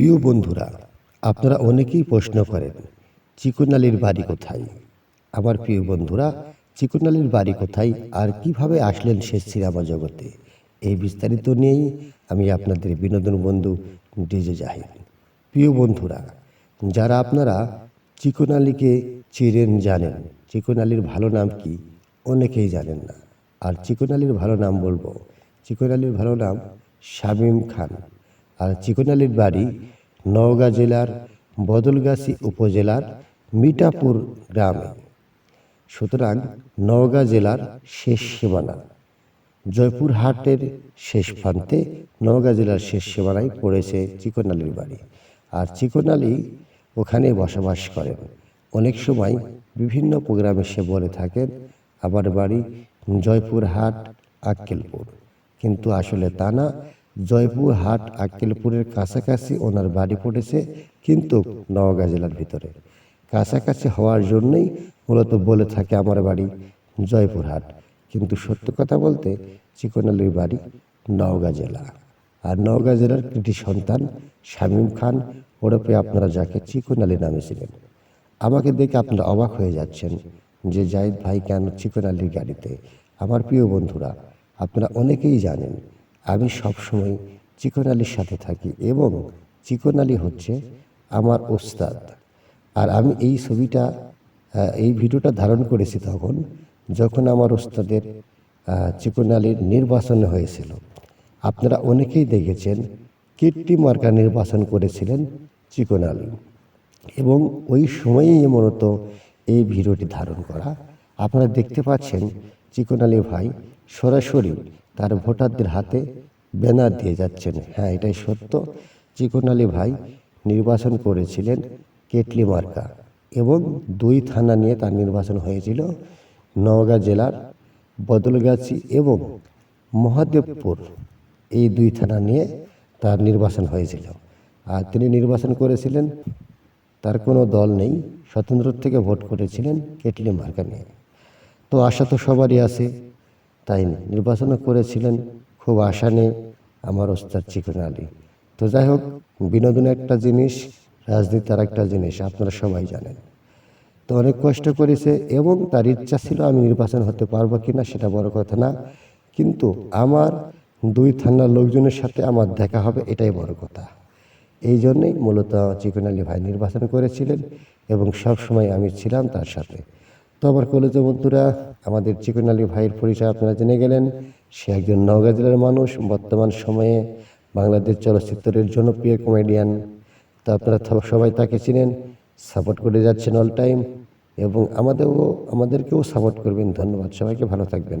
প্রিয় বন্ধুরা, আপনারা অনেকেই প্রশ্ন করেন চিকন আলীর বাড়ি কোথায়? আমার প্রিয় বন্ধুরা চিকন আলীর বাড়ি কোথায় আর কীভাবে আসলেন সে সিনেমা জগতে? এই বিস্তারিত নিয়েই আমি আপনাদের বিনোদন বন্ধু ডিজে জাহিদ। প্রিয় বন্ধুরা, যারা আপনারা চিকন আলীকে চিরেন জানেন চিকন আলীর ভালো নাম কি অনেকেই জানেন না। আর চিকন আলীর ভালো নাম বলব চিকন আলীর ভালো নাম শামীম খান। আর চিকনালির বাড়ি নওগাঁ জেলার বদলগাছি উপজেলার মিটাপুর গ্রামে। সুতরাং নওগাঁ জেলার শেষ সীমানা। জয়পুরহাটের শেষ প্রান্তে নওগাঁ জেলার শেষ সীমানায় পড়েছে চিকন আলীর বাড়ি। আর চিকন আলী ওখানে বসবাস করেন। অনেক সময় বিভিন্ন প্রোগ্রামে সে বলে থাকেন, আমার বাড়ি জয়পুরহাট আক্কেলপুর। কিন্তু আসলে তা না। জয়পুরহাট আক্কেলপুরের কাছাকাছি ওনার বাড়ি পড়েছে কিন্তু নওগাঁ জেলার ভিতরে। কাছাকাছি হওয়ার জন্যই মূলত বলে থাকে আমার বাড়ি জয়পুরহাট কিন্তু সত্য কথা বলতে চিকনালির বাড়ি নওগাঁ জেলা। আর নওগাঁ জেলার কৃতি সন্তান শামীম খান ওরপে আপনারা যাকে চিকন আলী নামে ছিলেন আমাকে দেখে আপনারা অবাক হয়ে যাচ্ছেন যে জাহিদ ভাই কেন চিকন আলীর গাড়িতে? আমার প্রিয় বন্ধুরা, আপনারা অনেকেই জানেন আমি সবসময় চিকন আলীর সাথে থাকি এবং চিকন আলী হচ্ছে আমার ওস্তাদ। আর আমি এই ছবিটা এই ভিডিওটা ধারণ করেছি তখন, যখন আমার ওস্তাদের চিকন নির্বাচন হয়েছিল। আপনারা অনেকেই দেখেছেন কীর্তি মার্কা নির্বাচন করেছিলেন চিকন আলী। এবং ওই সময়েই মূলত এই ভিডিওটি ধারণ করা আপনারা দেখতে পাচ্ছেন চিকন আলী ভাই সরাসরি তার ভোটারদের হাতে ব্যানার দিয়ে যাচ্ছেন। হ্যাঁ এটাই সত্য। চিকন আলী ভাই নির্বাচন করেছিলেন কেটলি মার্কা এবং দুই থানা নিয়ে তার নির্বাচন হয়েছিল, নওগাঁ জেলার বদলগাছি এবং মহাদেবপুর। এই দুই থানা নিয়ে তার নির্বাচন হয়েছিল। আর তিনি নির্বাচন করেছিলেন, তার কোনো দল নেই, স্বতন্ত্র থেকে ভোট করেছিলেন কেটলি মার্কা নিয়ে। তো আশা তো সবারই আছে। তাই নির্বাচনও করেছিলেন, খুব আশা নেই আমার ওস্তাদ চিকন আলী। তো যাই হোক, বিনোদন একটা জিনিস, রাজনীতি আর একটা জিনিস, আপনারা সবাই জানেন। তো অনেক কষ্ট করেছে এবং তার ইচ্ছা ছিল আমি নির্বাচন হতে পারব কিনা সেটা বড় কথা না। কিন্তু আমার দুই থানার লোকজনের সাথে আমার দেখা হবে, এটাই বড় কথা। এই জন্যেই মূলত চিকন আলী ভাই নির্বাচন করেছিলেন এবং সব সময় আমি ছিলাম তার সাথে। তো আমার কলেজ বন্ধুরা, আমাদের চিকন আলী ভাইয়ের পরিচয় আপনারা জেনে গেলেন। সে একজন নওগাঁ জেলার মানুষ, বর্তমান সময়ে বাংলাদেশ চলচ্চিত্রের জনপ্রিয় কমেডিয়ান। তো আপনারা সবাই তাকে চিনেন, সাপোর্ট করে যাচ্ছেন অল টাইম, এবং আমাদেরও আমাদেরকেও সাপোর্ট করবেন। ধন্যবাদ, সবাইকে ভালো থাকবেন।